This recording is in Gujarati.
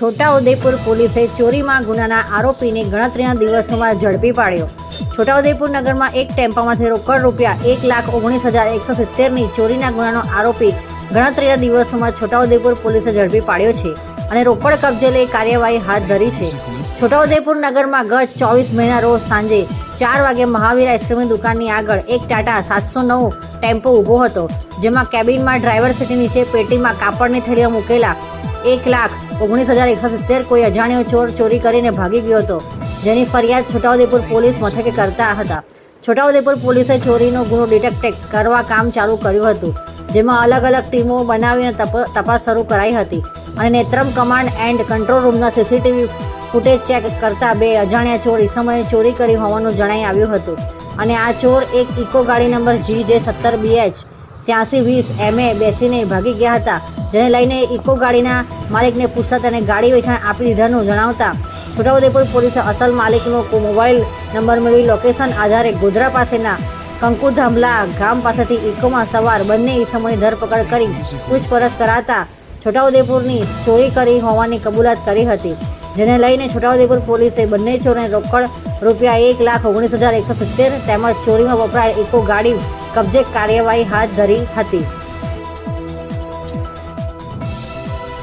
છોટાઉદેપુર પોલીસે ચોરીમાં ગુનાના આરોપીને ગણતરીના દિવસોમાં ઝડપી પાડ્યો. છોટાઉદેપુર નગરમાં એક ટેમ્પામાંથી રોકડ રૂપિયા એક લાખ ઓગણીસ હજાર એકસો સિત્તેરની ચોરીના ગુનાનો આરોપી ગણતરીના દિવસોમાં છોટાઉદેપુર પોલીસે ઝડપી પાડ્યો છે અને રોકડ કબજે લઈ કાર્યવાહી હાથ ધરી છે. છોટાઉદેપુર નગરમાં ગત ચોવીસ મહિના રોજ સાંજે ચાર વાગે મહાવીર આઈસ્ક્રીમની દુકાનની આગળ એક ટાટા સાતસો નવ ટેમ્પો ઊભો હતો, જેમાં કેબિનમાં ડ્રાઈવર સીટની નીચે પેટીમાં કાપડની થેલીઓ મૂકેલા એક લાખ ઓગણીસ હજાર એકસો સિત્તેર કોઈ અજાણ્યો ચોર ચોરી કરીને ભાગી ગયો હતો, જેની ફરિયાદ છોટાઉદેપુર પોલીસ મથકે કરતા હતા. છોટાઉદેપુર પોલીસે ચોરીનો ગુનો ડિટેક્ટ કરવા કામ ચાલુ કર્યું હતું, જેમાં અલગ અલગ ટીમો બનાવીને તપ- તપાસ શરૂ કરાઈ હતી અને નેત્રમ કમાન્ડ એન્ડ કંટ્રોલ રૂમના સીસીટીવી ફૂટેજ ચેક કરતા બે અજાણ્યા ચોર સમયે ચોરી કરી હોવાનું જણાઈ આવ્યું હતું. અને આ ચોર એક ઇકો ગાડી નંબર જી જે સત્તર બીએચ ત્યાંસી વીસ એમએ બેસીને ભાગી ગયા હતા. જેને લઈને ઇકો ગાડીના માલિકને પૂછતા તેને ગાડી વેચાણ આપી દીધાનું જણાવતા છોટાઉદેપુર પોલીસે અસલ માલિકનો મોબાઈલ નંબર મેળવી લોકેશન આધારે ગોધરા પાસેના કંકુધામલા ગામ પાસેથી ઇકોમાં સવાર બંને ઈસમોની ધરપકડ કરી પૂછપરછ કરાતા છોટાઉદેપુરની ચોરી કરી હોવાની કબૂલાત કરી હતી. જેને લઈને છોટાઉદેપુર પોલીસે બંને ચોરને રોકડ રૂપિયા એક લાખ ઓગણીસ હજાર એકસો સિત્તેર તેમજ ચોરીમાં વપરાયેલ ઇકો ગાડી કબજે કાર્યવાહી હાથ ધરી હતી.